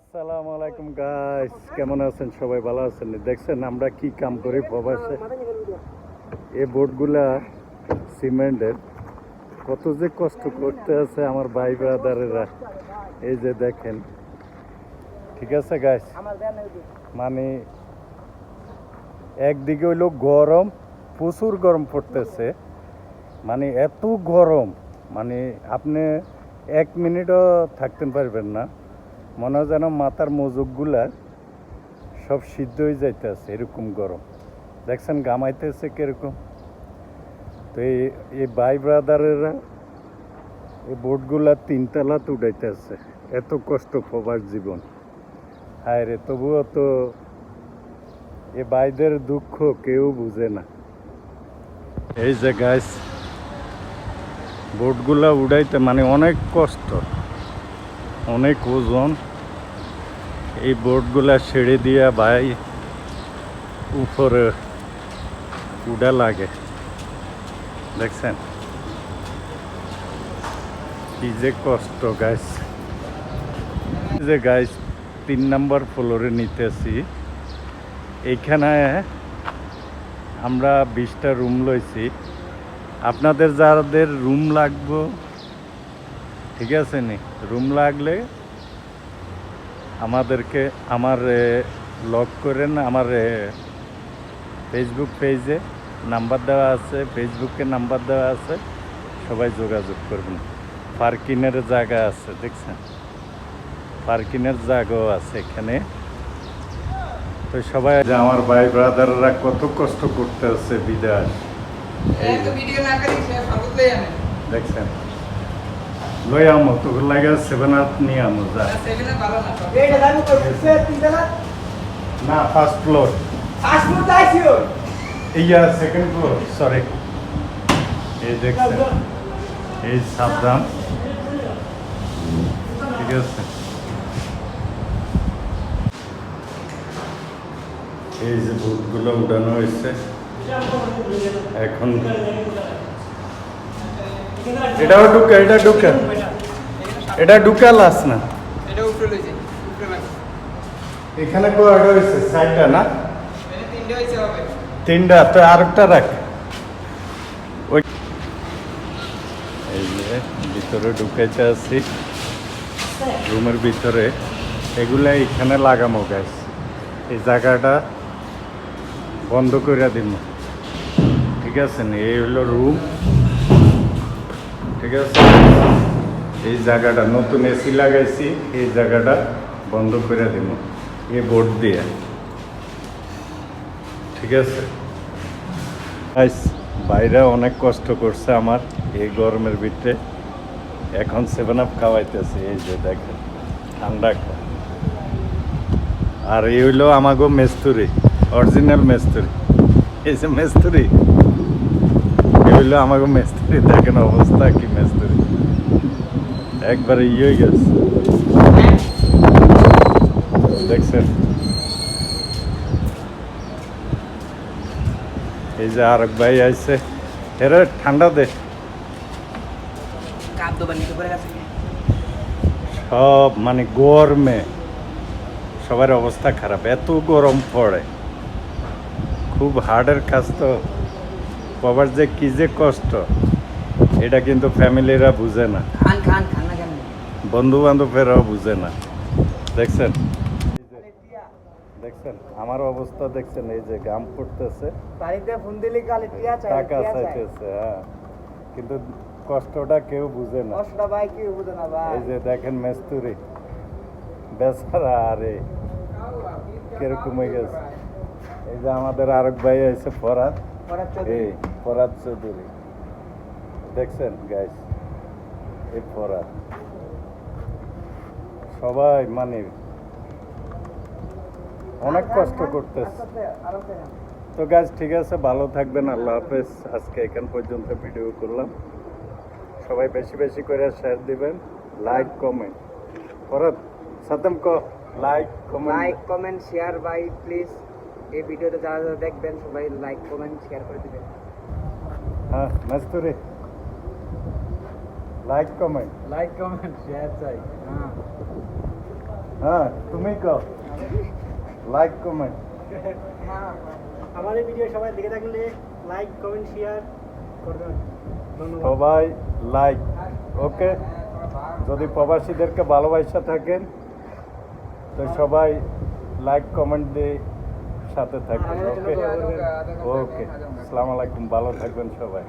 আসসালামু আলাইকুম গাইস কেমন আছেন? সবাই ভালো আছেন দেখছেন আমরা কি কাম করি? প্রবাসে এই বোটগুলা সিমেন্টের। কত যে কষ্ট করতে আছে আমার ভাই ব্রাদারেরা। এই যে দেখেন। ঠিক আছে গাইস মানে একদিকে হইল গরম, প্রচুর গরম পড়তেছে। মানে এত গরম। মানে আপনি এক মিনিটও থাকতে পারবেন না। মনে হয় যেন মাথার মজুকগুলা সব সিদ্ধ হয়ে যাইতেছে, এরকম গরম। দেখছেন গামাইতেছে কীরকম? তো এই ভাই ব্রাদারেরা এই বোটগুলা তিনতলাতে উঠাইতেছে, এত কষ্ট প্রবাস জীবন। হায় রে, তবুও তো এ ভাইদের দুঃখ কেউ বুঝে না। এই যে গাছ বোটগুলা উড়াইতে মানে অনেক কষ্ট। অনেক ওজন। এই বোটগুলা ছেড়ে দিয়া ভাই উপরে উড়া লাগে। দেখছেন? কি যে কষ্ট গাছ যে গাছ তিন নম্বর ফ্লোরে নিতেছি। এইখানে আমরা বিশটা রুম লইছি। আপনাদের যাদের রুম লাগবো ঠিক আছে নি? রুম লাগলে আমাদেরকে আমার লক করেন আমার ফেসবুক পেজে নাম্বার দেওয়া আছে ফেসবুকে নাম্বার দেওয়া আছে সবাই যোগাযোগ করবেন। পার্কিংয়ের জায়গা আছে দেখছেন? পার্কিংয়ের জায়গাও আছে এখানে। তো সবাই যে আমার ভাই ব্রাদাররা কত কষ্ট করতে আছে আনে। দেখছেন? লই আমো তোকে লাগে সেভেন আপ নিয়ে আমো, যা। না তিনতলা না ফার্স্ট ফ্লোর আসব ইয়া সেকেন্ড ফ্লোর সরি এই দেখছেন, এই সাবধান। ঠিক আছে। এই যে বুটগুলো উঠানো হয়েছে। এখন এটাও ঢুকে এটা ঢুকে এটা ঢুকে লাস না। এটা উপরে এখানে কয়টা হয়েছে সাইডটা না? তিনটে হইছে হবে। তিনটা তো আরেকটা রাখ। ওই এই যে ভিতরে ঢুকাইতে আছি। রুমের ভিতরে। এগুলা এখানে লাগামো গ্যাস এই জায়গাটা বন্ধ করে দিব ঠিক আছে নি? এই হলো রুম ঠিক আছে? এই জায়গাটা, নতুন এসি লাগাইছি, এই জায়গাটা বন্ধ করে দিব এই বোর্ড দিয়ে। ঠিক আছে? বাইরে অনেক কষ্ট করছে আমার এই গরমের ভিতরে। এখন সেভেন আপ খাওয়াইতেছে, এই যে দেখেন, ঠান্ডা আর এই হইল আমাগো মেস্তুরি অরিজিনাল মেস্তুরি। এই যে মেস্তুরি। হইল আমাগো মেস্তুরি দেখেন অবস্থা কি মেস্তুরি। একবারে ইয়ে গেছে। দেখছেন? এই যে আরেক ভাই আইছে। এরা ঠান্ডা দে। সব মানে গরমে সবার অবস্থা খারাপ এত গরম পড়ে। খুব হার্ডের কাজ তো। বাবার যে কি যে কষ্ট এটা কিন্তু ফ্যামিলিরা বুঝে না। বন্ধু বান্ধবেরাও বুঝে না। দেখছেন? দেখছেন? আমার অবস্থা দেখছেন এই যে গাম পড়তেছে ফোন দিলে টাকা চাইতেছে হ্যাঁ। কিন্তু কষ্টটা কেউ বুঝে না। কষ্টটা ভাই কি বুঝে না ভাই। এই যে দেখেন মেস্তুরি। বেচারা আরে কীরকম হয়ে গেছে। এই যে আমাদের আরেক ভাই আছে পরে এই ফরাদ চৌধুরী। দেখছেন গাইস এই ফরাদ। সবাই মানে অনেক কষ্ট করতেছে। তো গাছ ঠিক আছে, ভালো থাকবেন, আল্লাহ হাফেজ। আজকে এখান পর্যন্ত ভিডিও করলাম। সবাই বেশি বেশি করে শেয়ার দিবেন। লাইক কমেন্ট ফরাদ সাতম ক like comment like comment share ভাই প্লিজ এই ভিডিওতে যারা যারা দেখবেন, সবাই লাইক কমেন্ট শেয়ার করে দিবেন। হ্যাঁ মাস্তুরি like comment like comment share চাই হ্যাঁ হ্যাঁ তুমি কো লাইক কমেন্ট আমার এই ভিডিও সবাই দেখে থাকলে লাইক কমেন্ট শেয়ার করবেন সবাই লাইক ওকে যদি প্রবাসীদেরকে ভালোবাসা থাকেন তো সবাই লাইক কমেন্ট দিয়ে সাথে থাকবেন ওকে? ওকে আসসালামু আলাইকুম ভালো থাকবেন সবাই।